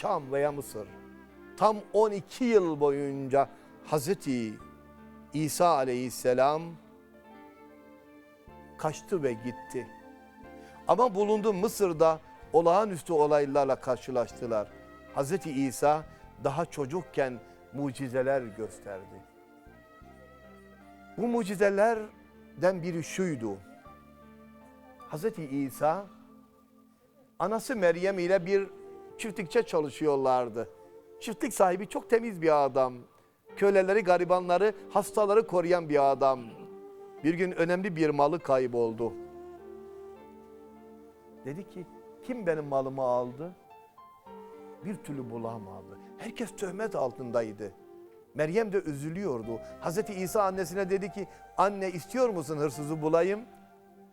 Şam veya Mısır. Tam 12 yıl boyunca Hazreti İsa aleyhisselam kaçtı ve gitti. Ama bulundu Mısır'da olağanüstü olaylarla karşılaştılar. Hazreti İsa daha çocukken mucizeler gösterdi. Bu mucizelerden biri şuydu. Hazreti İsa anası Meryem ile bir çiftlikçe çalışıyorlardı. Çiftlik sahibi çok temiz bir adam. Köleleri, garibanları, hastaları koruyan bir adam. Bir gün önemli bir malı kayboldu. Dedi ki kim benim malımı aldı? Bir türlü bulamadı. Herkes töhmet altındaydı. Meryem de üzülüyordu. Hazreti İsa annesine dedi ki anne istiyor musun hırsızı bulayım?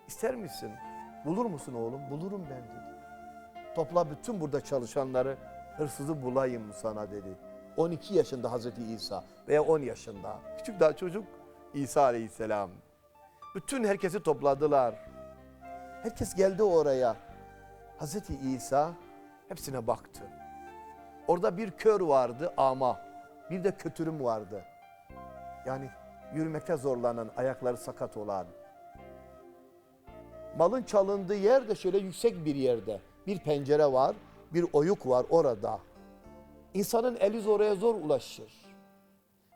İster misin? Bulur musun oğlum? Bulurum ben dedi. Topla bütün burada çalışanları hırsızı bulayım sana dedi. 12 yaşında Hazreti İsa veya 10 yaşında. Küçük daha çocuk İsa Aleyhisselam. Bütün herkesi topladılar. Herkes geldi oraya. Hazreti İsa hepsine baktı. Orada bir kör vardı ama bir de kötürüm vardı. Yani yürümekte zorlanan, ayakları sakat olan. Malın çalındığı yer de şöyle yüksek bir yerde. Bir pencere var, bir oyuk var orada. İnsanın eli oraya zor ulaşır.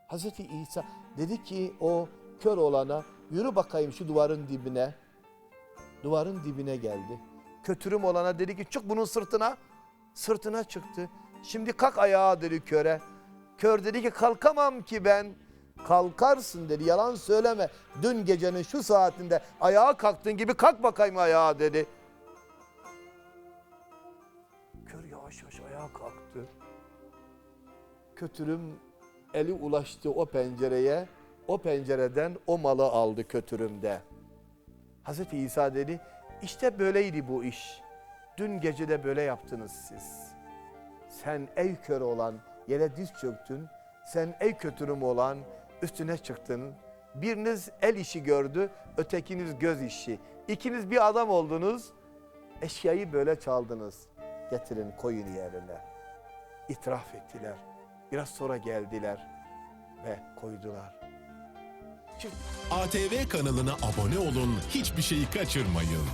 Hazreti İsa dedi ki o kör olana yürü bakayım şu duvarın dibine. Duvarın dibine geldi. Kötürüm olana dedi ki çık bunun sırtına. Sırtına çıktı. Şimdi kalk ayağa dedi köre. Kör dedi ki kalkamam ki ben. Kalkarsın dedi yalan söyleme. Dün gecenin şu saatinde ayağa kalktığın gibi kalk bakayım ayağa dedi. Kalktı. Kötürüm eli ulaştı o pencereye. O pencereden o malı aldı kötürümde. Hazreti İsa dedi işte böyleydi bu iş. Dün gece de böyle yaptınız siz. Sen ey kör olan yere diz çöktün. Sen ey kötürüm olan üstüne çıktın. Biriniz el işi gördü, ötekiniz göz işi. İkiniz bir adam oldunuz, eşyayı böyle çaldınız. Getirin koyun yerine. İtiraf ettiler. Biraz sonra geldiler ve koydular. ATV kanalına abone olun, hiçbir şeyi kaçırmayın.